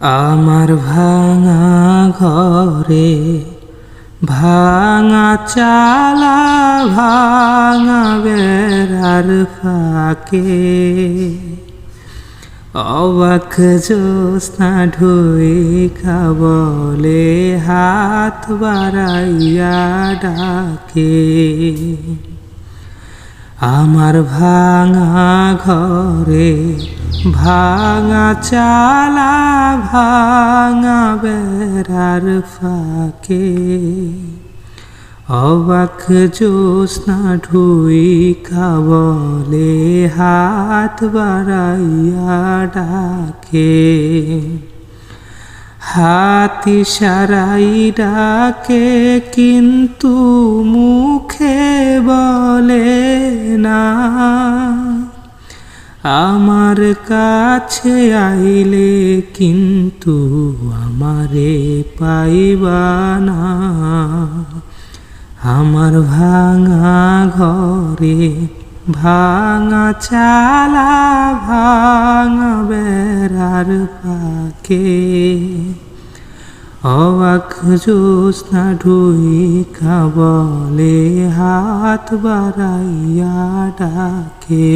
আমার ভাঙা ঘরে, ভাঙা চালা, ভাঙা বেড়ার ফাঁকে। অবাক জোস্না ঢুই খাবলে হাত বাড়াইয়া ডাকে। আমার ভাঙা ঘরে ভাঙা চালা ভাঙা বেড়ার ফাঁকে। অবাক জোস্না ঢুই খাবলে হাত বাড়াইয়া ডাকে। হাতি সারাই ডাকে, কিন্তু না আমার কাছে আইলে কিন্তু আমারে পাইবা না। আমার ভাঙা ঘরে ভাঙা চালা, ভাঙা বেড়ার পাকে অবাক জোৎস্না ঢুই খাবলে হাত বাড়াইয়া ডাকে।